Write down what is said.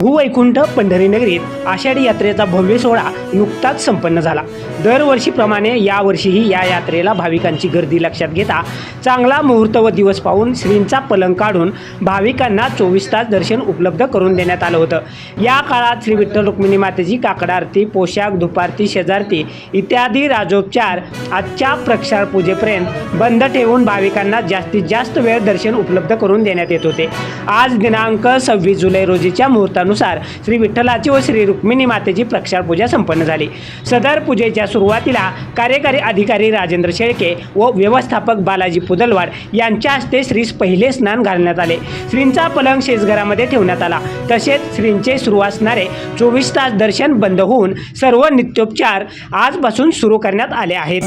भूवैकुंठ पंढरी नगरीत आषाढी यात्रेचा भव्य सोहळा नुकताच संपन्न झाला. दरवर्षीप्रमाणे यावर्षीही या यात्रेला भाविकांची गर्दी लक्षात घेता चांगला मुहूर्त व दिवस पाहून श्रींचा पलंग काढून भाविकांना चोवीस तास दर्शन उपलब्ध करून देण्यात आलं होतं. या काळात श्री विठ्ठल रुक्मिणी मातेची काकड आरती पोशाख धुपारती शेजारती इत्यादी राजोपचार आजच्या प्रक्षार पूजेपर्यंत बंद ठेवून भाविकांना जास्तीत जास्त वेळ दर्शन उपलब्ध करून देण्यात येत होते. आज दिनांक सव्वीस जुलै रोजीच्या मुहूर्तानुसार श्री विठ्ठलाची व श्री रुक्मिणी मातेची प्रक्षाळ पूजा संपन्न झाली. सदर पूजेच्या सुरुवातीला कार्यकारी अधिकारी राजेंद्र शेळके व व्यवस्थापक बालाजी पुदलवाड यांच्या हस्ते श्रीस पहिले स्नान घालण्यात आले. श्रींचा पलंग शेजघरामध्ये ठेवण्यात आला. तसेच श्रींचे सुरू असणारे चोवीस तास दर्शन बंद होऊन सर्व नित्योपचार आजपासून सुरू करण्यात आले आहेत.